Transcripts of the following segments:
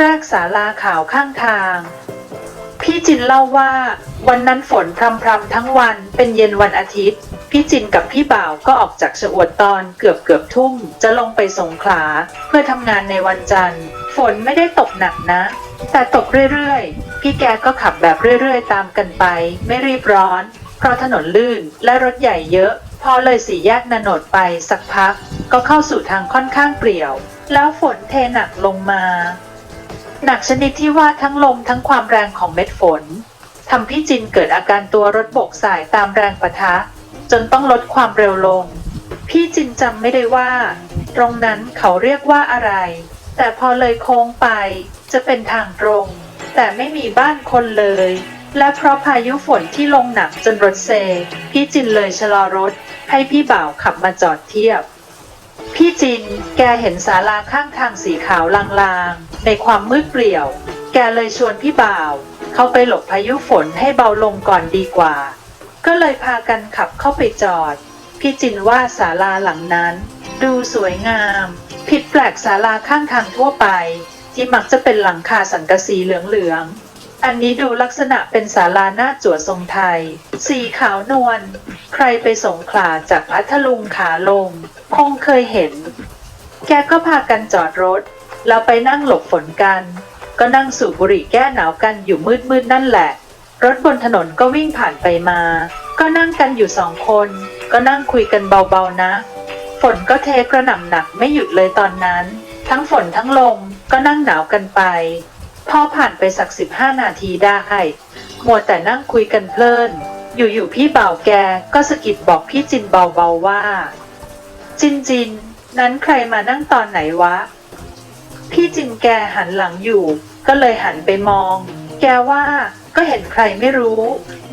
แรกศาลาขาวข้างทาง พี่จินเล่าว่า วันนั้นฝนพรำๆทั้งวันเป็นเย็นวันอาทิตย์ พี่จินกับพี่บ่าวก็ออกจากชะอวดตอนเกือบเกือบทุ่มจะลงไปสงขลาเพื่อทำงานในวันจันทร์ ฝนไม่ได้ตกหนักนะ แต่ตกเรื่อยๆ พี่แกก็ขับแบบเรื่อยๆ ตามกันไป ไม่รีบร้อน เพราะถนนลื่นและรถใหญ่เยอะ พอเลยสี่แยกนนดไปสักพัก ก็เข้าสู่ทางค่อนข้างเปลี่ยว แล้วฝนเทหนักลงมา หนักชนิดที่ว่าทั้งลมทั้งความแรงของเม็ดฝนทำพี่จินเกิดอาการตัวรถบกสายตามแรงปะทะ จนต้องลดความเร็วลง พี่จินจำไม่ได้ว่า ตรงนั้นเขาเรียกว่าอะไร แต่พอเลยโค้งไป จะเป็นทางตรง แต่ไม่มีบ้านคนเลย และเพราะพายุฝนที่ลงหนักจนรถเซ พี่จินเลยชะลอรถ ให้พี่บ่าวขับมาจอดเทียบ พี่จิน แกเห็นศาลาข้างทางสีขาวลางๆ ในความมืดเปลี่ยว แกเลยชวนพี่บ่าว เข้าไปหลบพายุฝนให้เบาลงก่อนดีกว่า ก็เลยพากันขับเข้าไปจอด พี่จินว่าศาลาหลังนั้น ดูสวยงาม ผิดแปลกศาลาข้างทางทั่วไป ที่มักจะเป็นหลังคาสังกะสีเหลืองๆอันนี้ดูลักษณะเป็นศาลาหน้าจั่วทรงไทย สีขาวนวล ใครไปสงขลาจากพัทลุงขาลง คงเคยเห็น แกก็พากันจอดรถ แล้วไปนั่งหลบฝนกัน ก็นั่งสูบบุหรี่แก้หนาวกันอยู่มืดๆนั่นแหละ รถบนถนนก็วิ่งผ่านไปมา ก็นั่งกันอยู่สองคน ก็นั่งคุยกันเบาๆนะ ฝนก็เทกระหน่ำหนักไม่หยุดเลยตอนนั้น ทั้งฝนทั้งลมก็นั่งหนาวกันไป พอผ่านไปสักสิบห้านาทีได้มัวแต่นั่งคุยกันเพลิน อยู่ๆพี่บ่าวแกก็สะกิดบอกพี่จินเบาๆว่า จินจิน นั้นใครมานั่งตอนไหนวะ พี่จินแกหันหลังอยู่ ก็เลยหันไปมอง แกว่าก็เห็นใครไม่รู้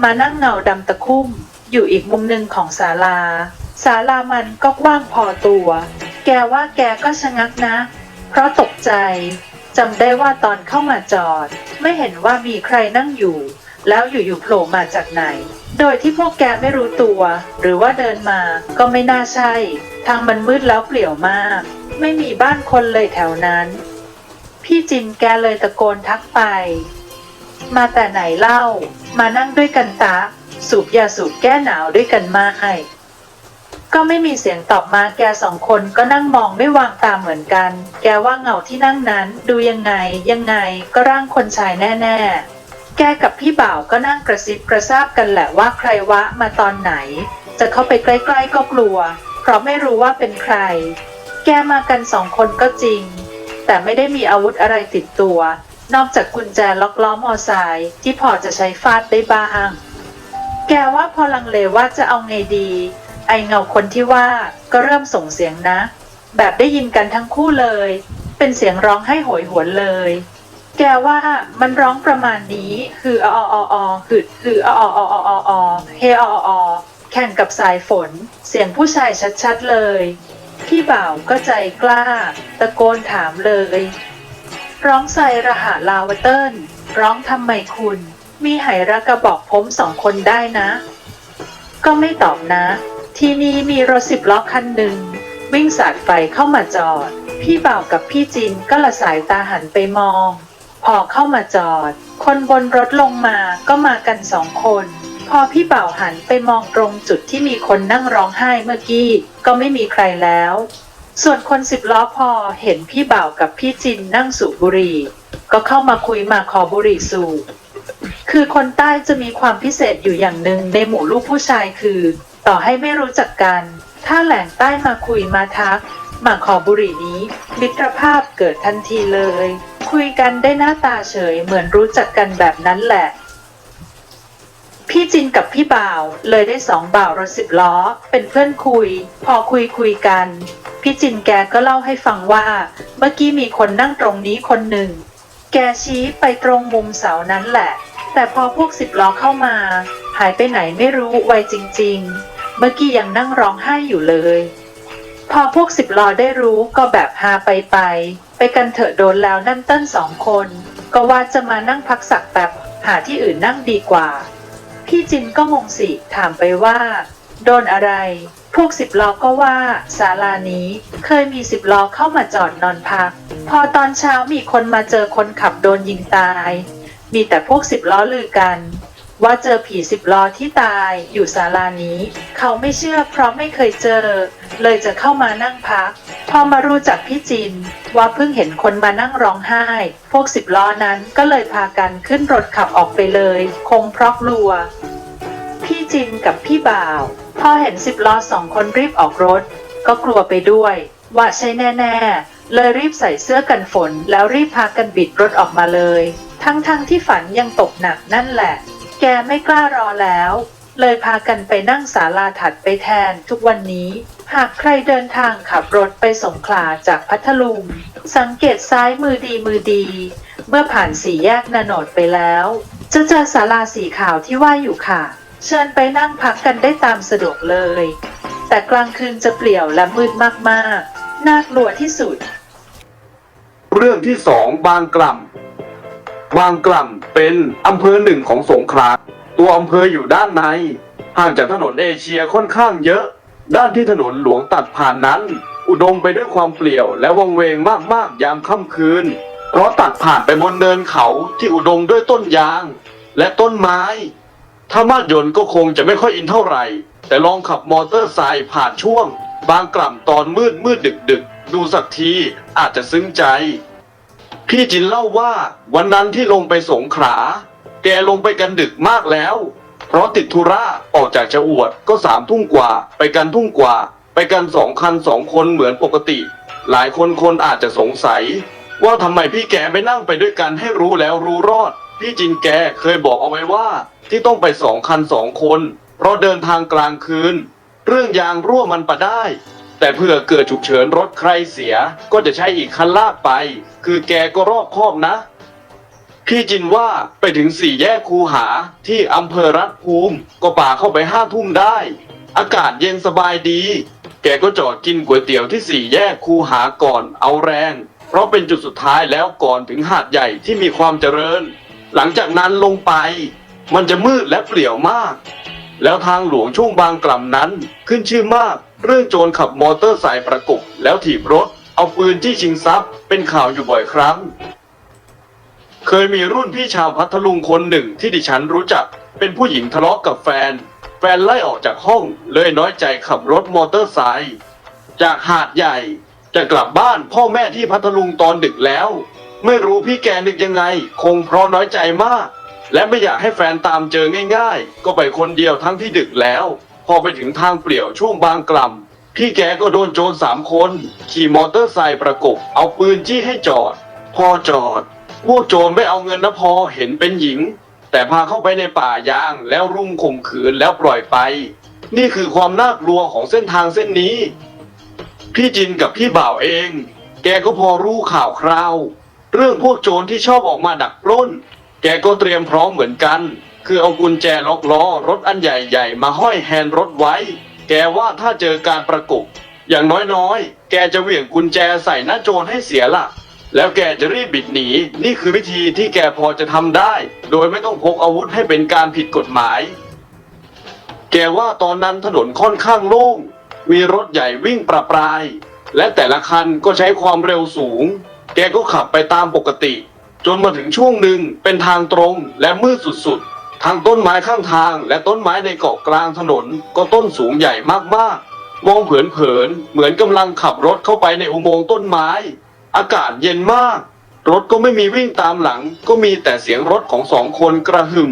มานั่งเงาดำตะคุ่ม อยู่อีกมุมหนึ่งของศาลาศาลามันก็กว้างพอตัว แกว่าแกก็ชะงักนะ เพราะตกใจจำได้ว่าตอนเข้ามาจอด ไม่เห็นว่ามีใครนั่งอยู่ แล้วอยู่ๆโผล่มาจากไหน โดยที่พวกแกไม่รู้ตัว หรือว่าเดินมาก็ไม่น่าใช่ ทางมันมืดแล้วเปลี่ยวมาก ไม่มีบ้านคนเลยแถวนั้น พี่จินแกเลยตะโกนทักไป มาแต่ไหนเล่า มานั่งด้วยกันตาสูบยาสูบแก้หนาวด้วยกันมาให้ก็ไม่มีเสียงตอบมาแกสองคนก็นั่งมองไม่วางตาเหมือนกัน แกว่าเงาที่นั่งนั้น ดูยังไง ยังไงก็ร่างคนชายแน่ ๆ แกกับพี่บ่าวก็นั่งกระซิบกระซาบกันแหละว่าใครวะมาตอนไหน จะเข้าไปใกล้ๆก็กลัว เพราะไม่รู้ว่าเป็นใคร แกมากันสองคนก็จริง แต่ไม่ได้มีอาวุธอะไรติดตัว นอกจากกุญแจล็อกล้อมอไซค์ที่พอจะใช้ฟาดได้บ้าง แกว่าพอลังเลว่าจะเอาไงดี ไอเงาคนที่ว่าก็เริ่มส่งเสียงนะ แบบได้ยินกันทั้งคู่เลย เป็นเสียงร้องให้โหยหวนเลย แกว่ามันร้องประมาณนี้คืออออออหึดคืออออออออเฮอออแข่งกับสายฝน เสียงผู้ชายชัดๆเลย พี่บ่าวก็ใจกล้า ตะโกนถามเลย ร้องใส่ระหะลาวเติ้ลร้องทำไมคุณ มีไหระกระบอกผมสองคนได้นะ ก็ไม่ตอบนะ ทีนี้มีรถสิบล้อคันหนึ่ง วิ่งสาดไฟเข้ามาจอด พี่บ่าวกับพี่จินก็ละสายตาหันไปมอง พอเข้ามาจอด คนบนรถลงมาก็มากันสองคน พอพี่เบ่าหันไปมองตรงจุดที่มีคนนั่งร้องไห้เมื่อกี้ ก็ไม่มีใครแล้ว ส่วนคนสิบล้อพอเห็นพี่เบ่ากับพี่จินนั่งสูบบุหรี่ ก็เข้ามาคุยมาขอบุหรี่สูบคือคนใต้จะมีความพิเศษอยู่อย่างหนึ่งในหมู่ลูกผู้ชายคือ ต่อให้ไม่รู้จักกัน ถ้าแหล่งใต้มาคุยมาทัก มาขอบุหรี่นี้ มิตรภาพเกิดทันทีเลย คุยกันได้หน้าตาเฉยเหมือนรู้จักกันแบบนั้นแหละ พี่จินกับพี่บ่าวเลยได้สองบ่าวรถสิบล้อ เป็นเพื่อนคุย พอคุยคุยกัน พี่จินแกก็เล่าให้ฟังว่า เมื่อกี้มีคนนั่งตรงนี้คนหนึ่ง แกชี้ไปตรงมุมเสานั้นแหละ แต่พอพวกสิบล้อเข้ามา หายไปไหนไม่รู้ไวจริง ๆ เมื่อกี้ยังนั่งร้องไห้อยู่เลย พอพวกสิบล้อได้รู้ก็แบบฮาไปไปไป กันเถอะโดนแล้วนั่นเต้นสองคน ก็ว่าจะมานั่งพักสักแบบหาที่อื่นนั่งดีกว่า พี่จินก็งงสิถามไปว่า โดนอะไร พวกสิบล้อก็ว่าศาลานี้เคยมีสิบล้อเข้ามาจอดนอนพัก พอตอนเช้ามีคนมาเจอคนขับโดนยิงตาย มีแต่พวกสิบล้อลือกัน ว่าเจอผีสิบล้อที่ตายอยู่ศาลานี้ เขาไม่เชื่อเพราะไม่เคยเจอ เลยจะเข้ามานั่งพัก พอมารู้จักพี่จิน ว่าเพิ่งเห็นคนมานั่งร้องไห้ พวกสิบล้อนั้นก็เลยพากันขึ้นรถขับออกไปเลย คงเพราะกลัว พี่จินกับพี่บ่าว พอเห็นสิบล้อสองคนรีบออกรถ ก็กลัวไปด้วย ว่าใช่แน่ๆ เลยรีบใส่เสื้อกันฝนแล้วรีบพากันบิดรถออกมาเลย ทั้งๆทที่ฝันยังตกหนักนั่นแหละ แกไม่กล้ารอแล้ว เลยพากันไปนั่งศาลาถัดไปแทนทุกวันนี้ หากใครเดินทางขับรถไปสงขลาจากพัทลุง สังเกตซ้ายมือดีมือดี เมื่อผ่านสี่แยกนาโนดไปแล้ว จะเจอศาลาสีขาวที่ว่ายอยู่ค่ะ เชิญไปนั่งพักกันได้ตามสะดวกเลย แต่กลางคืนจะเปลี่ยวและมืดมากๆ น่ากลัวที่สุด เรื่องที่สองบางกล่ำ บางกล่ำเป็นอำเภอหนึ่งของสงขลาตัวอำเภออยู่ด้านใน ห่างจากถนนเอเชียค่อนข้างเยอะ ด้านที่ถนนหลวงตัดผ่านนั้น อุดมไปด้วยความเปลี่ยวและวังเวงมากๆยามค่ำคืน เพราะตัดผ่านไปบนเนินเขาที่อุดมด้วยต้นยาง และต้นไม้ ถ้ามาดยนต์ก็คงจะไม่ค่อยอินเท่าไหร่ แต่ลองขับมอเตอร์ไซค์ผ่านช่วง บางกล่ำตอนมืดมืดดึกดึกดูสักทีอาจจะซึ้งใจ พี่จินเล่าว่าวันนั้นที่ลงไปสงขลาแกลงไปกันดึกมากแล้ว เพราะติดธุระออกจากจะอวดก็สามทุ่มกว่า ไปกันทุ่มกว่า ไปกันสองคันสองคนเหมือนปกติ หลายคนคนอาจจะสงสัย ว่าทำไมพี่แกไม่นั่งไปด้วยกันให้รู้แล้วรู้รอด พี่จินแกเคยบอกเอาไว้ว่า ที่ต้องไปสองคันสองคน เพราะเดินทางกลางคืน เรื่องยางรั่วมันปะได้ แต่เพื่อเกิดฉุกเฉินรถใครเสีย ก็จะใช้อีกคันลากไป คือแกก็รอบคอบนะ พี่จินว่าไปถึงสี่แยกคูหาที่อำเภอรัตภูมิ ก็ป่าเข้าไปห้าทุ่มได้ อากาศเย็นสบายดี แกก็จอดกินก๋วยเตี๋ยวที่สี่แยกคูหาก่อนเอาแรง เพราะเป็นจุดสุดท้ายแล้วก่อนถึงหาดใหญ่ที่มีความเจริญ หลังจากนั้นลงไป มันจะมืดและเปลี่ยวมาก แล้วทางหลวงช่วงบางกล่ำนั้นขึ้นชื่อมาก เรื่องโจรขับมอเตอร์ไซค์ประกบแล้วถีบรถ เอาปืนจี้ชิงทรัพย์ เป็นข่าวอยู่บ่อยครั้ง เคยมีรุ่นพี่ชาวพัทลุงคนหนึ่งที่ดิฉันรู้จัก เป็นผู้หญิงทะเลาะกับแฟน แฟนไล่ออกจากห้องเลยน้อยใจขับรถมอเตอร์ไซค์จากหาดใหญ่จะกลับบ้านพ่อแม่ที่พัทลุงตอนดึกแล้ว ไม่รู้พี่แกนึกยังไง คงเพราะน้อยใจมาก และไม่อยากให้แฟนตามเจอง่าย ๆ ก็ไปคนเดียวทั้งที่ดึกแล้ว พอไปถึงทางเปลี่ยวช่วงบางกล่ำพี่แกก็โดนโจรสามคน ขี่มอเตอร์ไซค์ประกบ เอาปืนจี้ให้จอด พอจอด พวกโจรไม่เอาเงินนะพอเห็นเป็นหญิง แต่พาเข้าไปในป่ายางแล้วรุมข่มขืนแล้วปล่อยไป นี่คือความน่ากลัวของเส้นทางเส้นนี้ พี่จินกับพี่บ่าวเอง แกก็พอรู้ข่าวคราว เรื่องพวกโจรที่ชอบออกมาดักปล้น แกก็เตรียมพร้อมเหมือนกัน คือเอากุญแจล็อกล้อรถอันใหญ่ๆ มาห้อยแฮนด์รถไว้ แกว่าถ้าเจอการประกบอย่างน้อยๆ แกจะเหวี่ยงกุญแจใส่หน้าโจรให้เสียหลักแล้วแกจะรีบบิดหนี นี่คือวิธีที่แกพอจะทำได้ โดยไม่ต้องพกอาวุธให้เป็นการผิดกฎหมาย แกว่าตอนนั้นถนนค่อนข้างโล่ง มีรถใหญ่วิ่งประปราย และแต่ละคันก็ใช้ความเร็วสูง แกก็ขับไปตามปกติ จนมาถึงช่วงหนึ่งเป็นทางตรงและมืดสุดๆ ทางต้นไม้ข้างทางและต้นไม้ในเกาะกลางถนนก็ต้นสูงใหญ่มากๆ มองเผินๆเหมือนกำลังขับรถเข้าไปในอุโมงค์ต้นไม้ อากาศเย็นมาก รถก็ไม่มีวิ่งตามหลัง ก็มีแต่เสียงรถของสองคนกระหึ่ม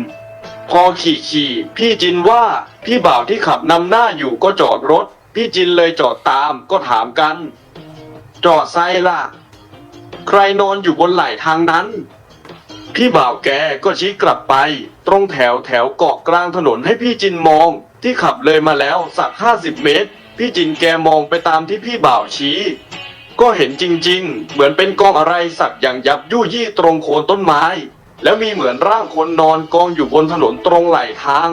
พอขี่ขี่พี่จินว่าพี่บ่าวที่ขับนำหน้าอยู่ก็จอดรถ พี่จินเลยจอดตามก็ถามกัน จอดไซล่ะ ใครนอนอยู่บนไหล่ทางนั้น พี่บ่าวแกก็ชี้กลับไป ตรงแถวแถวเกาะกลางถนนให้พี่จินมอง ที่ขับเลยมาแล้วสักห้าสิบเมตร พี่จินแกมองไปตามที่พี่บ่าวชี้ ก็เห็นจริงๆ เหมือนเป็นกองอะไรสักอย่างยับยุยี่ตรงโคนต้นไม้ แล้วมีเหมือนร่างคนนอนกองอยู่บนถนนตรงไหลทาง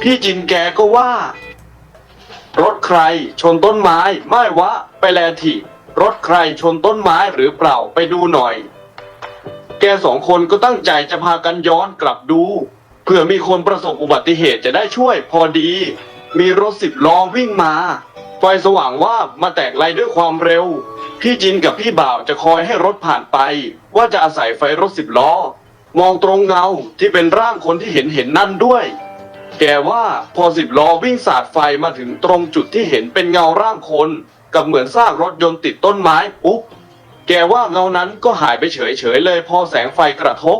พี่จินแกก็ว่า รถใครชนต้นไม้ไม่วะ ไปแลทีรถใครชนต้นไม้หรือเปล่าไปดูหน่อย แกสองคนก็ตั้งใจจะพากันย้อนกลับดูเผื่อมีคนประสบอุบัติเหตุจะได้ช่วยพอดี มีรถสิบล้อวิ่งมา ไฟสว่างว่ามาแตกไลด้วยความเร็ว พี่จินกับพี่บ่าวจะคอยให้รถผ่านไป ว่าจะอาศัยไฟรถสิบล้อ มองตรงเงาที่เป็นร่างคนที่เห็นเห็นนั่นด้วย แกว่าพอสิบล้อวิ่งสาดไฟมาถึงตรงจุดที่เห็นเป็นเงาร่างคน กับเหมือนซากรถยนต์ติดต้นไม้ปุ๊บ แกว่าเงานั้นก็หายไปเฉยๆเลยพอแสงไฟกระทบ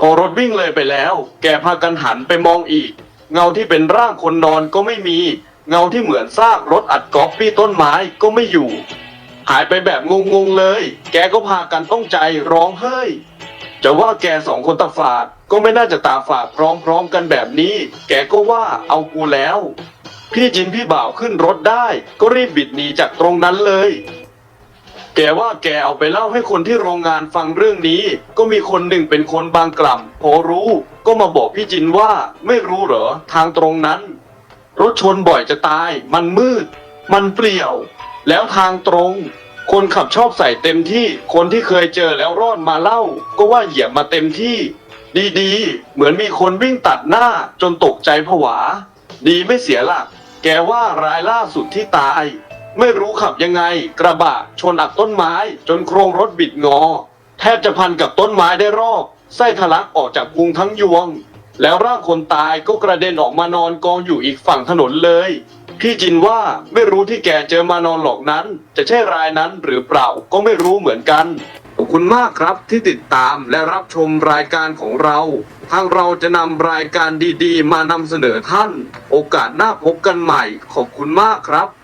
พอรถวิ่งเลยไปแล้ว แกพากันหันไปมองอีก เงาที่เป็นร่างคนนอนก็ไม่มี เงาที่เหมือนซากรถอัดก๊อปปี้ต้นไม้ก็ไม่อยู่ หายไปแบบงงๆเลย แกก็พากันต้องใจร้องเฮ้ยจะว่าแกสองคนตาฝาดก็ไม่น่าจะตาฝาดพร้อมๆกันแบบนี้ แกก็ว่าเอากูแล้ว พี่จินพี่บ่าวขึ้นรถได้ ก็รีบบิดหนีจากตรงนั้นเลย แกว่าแกเอาไปเล่าให้คนที่โรงงานฟังเรื่องนี้ ก็มีคนหนึ่งเป็นคนบางกล่ำพอรู้ ก็มาบอกพี่จินว่าไม่รู้เหรอ ทางตรงนั้น รถชนบ่อยจะตาย มันมืด มันเปลี่ยว แล้วทางตรง คนขับชอบใส่เต็มที่คนที่เคยเจอแล้วรอดมาเล่า ก็ว่าเหยียบมาเต็มที่ ดีๆ เหมือนมีคนวิ่งตัดหน้าจนตกใจผวา ดีไม่เสียหลัก แกว่ารายล่าสุดที่ตาย ไม่รู้ขับยังไง กระบะชนอักต้นไม้ จนโครงรถบิดงอ แทบจะพันกับต้นไม้ได้รอบไส้ทะลักออกจากพุงทั้งยวง แล้วร่างคนตายก็กระเด็นออกมานอนกองอยู่อีกฝั่งถนนเลย พี่จินว่าไม่รู้ที่แกเจอมานอนหลอกนั้น จะใช่รายนั้นหรือเปล่าก็ไม่รู้เหมือนกันขอบคุณมากครับที่ติดตามและรับชมรายการของเรา ทางเราจะนำรายการดีๆ มานำเสนอท่าน โอกาสหน้าพบกันใหม่ ขอบคุณมากครับ